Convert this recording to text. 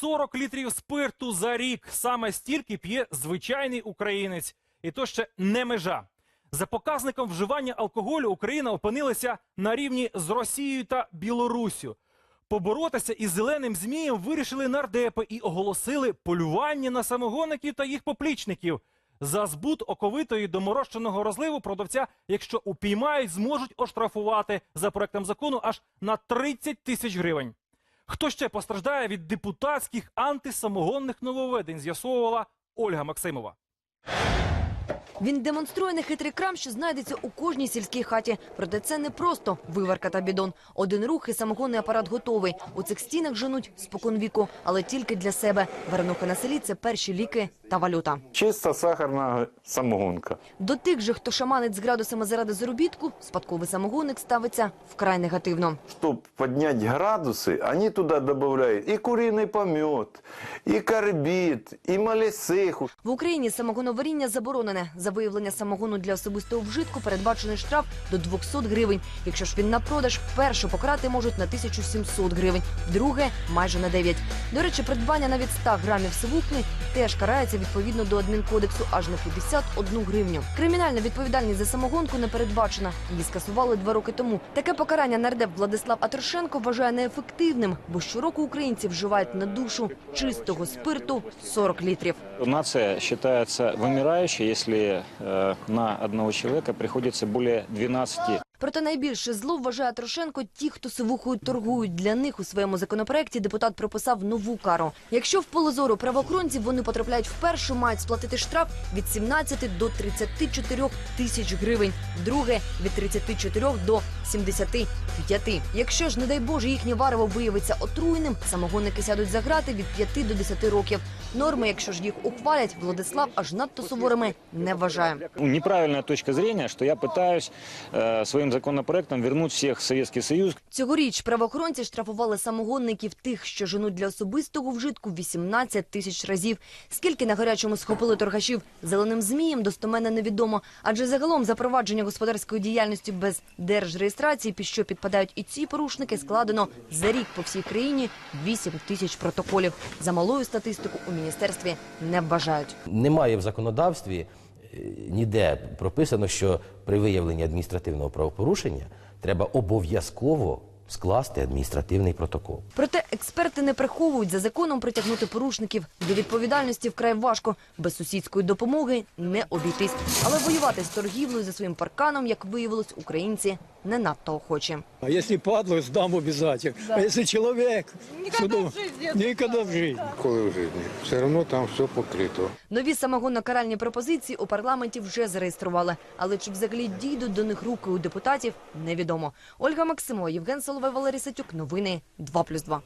40 літрів спирту за рік. Саме стільки п'є звичайний українець. І то ще не межа. За показником вживання алкоголю Україна опинилася на рівні з Росією та Білоруссю. Поборотися із зеленим змієм вирішили нардепи і оголосили полювання на самогонників та їх поплічників. За збут оковитої доморощеного розливу продавця, якщо упіймають, зможуть оштрафувати за проектом закону аж на 30 тисяч гривень. Хто ще постраждає від депутатських антисамогонних нововведень, з'ясовувала Ольга Максимова. Він демонструє нехитрий крам, що знайдеться у кожній сільській хаті. Проте це не просто виварка та бідон. Один рух і самогонний апарат готовий. У цих стінах женуть споконвіку, але тільки для себе. Варенуха на селі це перші ліки та валюта. Чиста сахарна самогонка. До тих же, хто шаманить з градусами заради заробітку, спадковий самогонник ставиться вкрай негативно. Чтобы поднять градусы, они туда добавляют и куриный помет, и карбид, и малисиху. В Україні самогоноваріння заборонене. За виявлення самогону для особистого вжитку передбачений штраф до 200 гривень. Якщо ж він на продаж, вперше покарати можуть на 1700 гривень, вдруге – майже на 9. До речі, придбання навіть 100 грамів сивухни теж карається відповідно до адмінкодексу аж на 51 гривню. Кримінальна відповідальність за самогонку не передбачена. Її скасували два роки тому. Таке покарання нардеп Владислав Атрошенко вважає неефективним, бо щороку українці вживають на душу чистого спирту 40 літрів. Считается вымирающей, если э, на одного человека приходится более 12 Проте найбільше зло вважає Трошенко ті, хто сивухою торгують. Для них у своєму законопроекті депутат прописав нову кару. Якщо в поле зору правоохоронців вони потрапляють вперше, мають сплатити штраф від 17 до 34 тисяч гривень. Друге – від 34 до 75. Якщо ж, не дай Боже, їхнє варево виявиться отруєним, самогонники сядуть за грати від 5 до 10 років. Норми, якщо ж їх ухвалять, Владислав аж надто суворими не вважає. Ну, Неправильная точка зрения, что я пытаюсь э, своим законопроектом вернуть всех в Советский Союз. Цьогоріч правоохоронці штрафували самогонників тих, що женуть для особистого вжитку 18 тисяч разів. Скільки на гарячому схопили торгашів зеленим змієм, достоменно невідомо. Адже загалом запровадження господарської діяльності без держреєстрації, під що підпадають і ці порушники, складено за рік по всій країні 8 тисяч протоколів. За малою статистику у міністерстві не вважають. Немає в законодавстві ніде прописано, що при виявленні адміністративного правопорушення треба обов'язково скласти адміністративний протокол. Проте експерти не приховують за законом притягнути порушників до відповідальності вкрай важко. Без сусідської допомоги не обійтись. Але воювати з торгівлею за своїм парканом, як виявилось, українці не надто охочі. А если падлу, сдам обязательно. А если человек... Никогда в жизни. Никогда в жизни. Коли в житті. Все одно там все покрито. Нові самогонно-каральні пропозиції у парламенті вже зареєстрували. Але чи взагалі дійдуть до них руки у депутатів, невідомо. Ольга Максимова, Євген Соловей, Валерій Сатюк. Новини 2+,2.